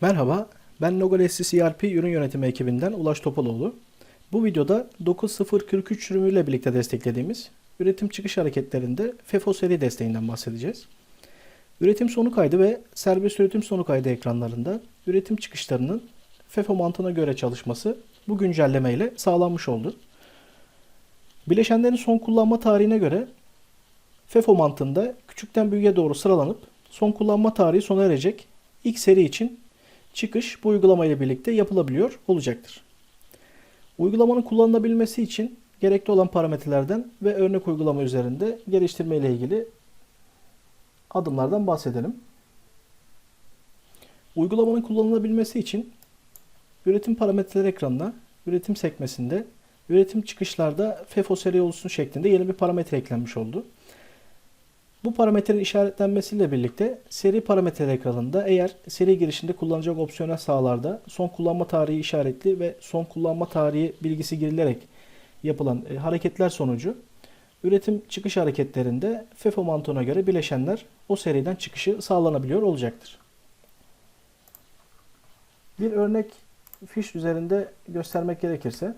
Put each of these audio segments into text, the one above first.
Merhaba, ben Nogales CRP ürün yönetimi ekibinden Ulaş Topaloğlu. Bu videoda 9043 sürümüyle birlikte desteklediğimiz üretim çıkış hareketlerinde FEFO seri desteğinden bahsedeceğiz. Üretim sonu kaydı ve serbest üretim sonu kaydı ekranlarında üretim çıkışlarının FEFO mantığına göre çalışması bu güncelleme ile sağlanmış oldu. Bileşenlerin son kullanma tarihine göre FEFO mantığında küçükten büyüğe doğru sıralanıp son kullanma tarihi sona erecek ilk seri için çıkış bu uygulama ile birlikte yapılabiliyor olacaktır. Uygulamanın kullanılabilmesi için gerekli olan parametrelerden ve örnek uygulama üzerinde geliştirme ile ilgili adımlardan bahsedelim. Uygulamanın kullanılabilmesi için üretim parametreleri ekranına üretim sekmesinde üretim çıkışlarda FEFO seri olsun şeklinde yeni bir parametre eklenmiş oldu. Bu parametrenin işaretlenmesiyle birlikte seri parametreler ekranında eğer seri girişinde kullanacak opsiyonel sahalarda son kullanma tarihi işaretli ve son kullanma tarihi bilgisi girilerek yapılan e, hareketler sonucu üretim çıkış hareketlerinde FEFO mantığına göre bileşenler o seriden çıkışı sağlanabiliyor olacaktır. Bir örnek fiş üzerinde göstermek gerekirse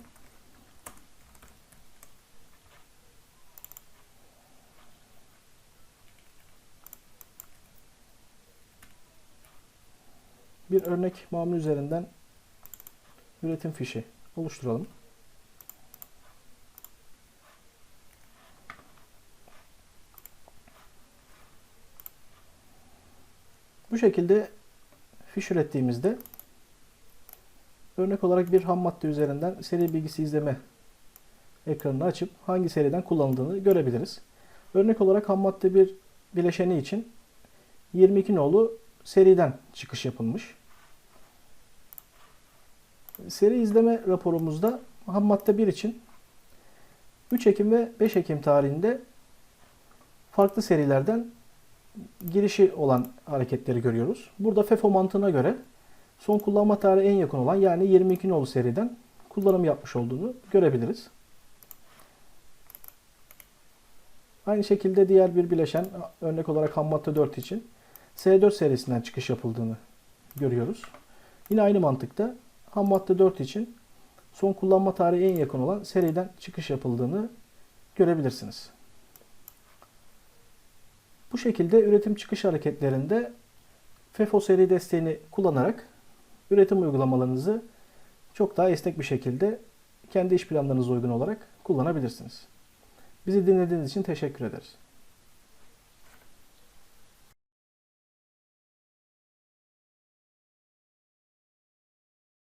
bir örnek mamul üzerinden üretim fişi oluşturalım. Bu şekilde fiş ürettiğimizde örnek olarak bir ham madde üzerinden seri bilgisi izleme ekranını açıp hangi seriden kullanıldığını görebiliriz. Örnek olarak ham madde bir bileşeni için 22 nolu seriden çıkış yapılmış. Seri izleme raporumuzda ham madde 1 için 3 Ekim ve 5 Ekim tarihinde farklı serilerden girişi olan hareketleri görüyoruz. Burada FEFO mantığına göre son kullanma tarihi en yakın olan yani 22 nolu seriden kullanım yapmış olduğunu görebiliriz. Aynı şekilde diğer bir bileşen örnek olarak ham madde 4 için S4 serisinden çıkış yapıldığını görüyoruz. Yine aynı mantıkta ham madde 4 için son kullanma tarihi en yakın olan seriden çıkış yapıldığını görebilirsiniz. Bu şekilde üretim çıkış hareketlerinde FEFO seri desteğini kullanarak üretim uygulamalarınızı çok daha esnek bir şekilde kendi iş planlarınıza uygun olarak kullanabilirsiniz. Bizi dinlediğiniz için teşekkür ederiz.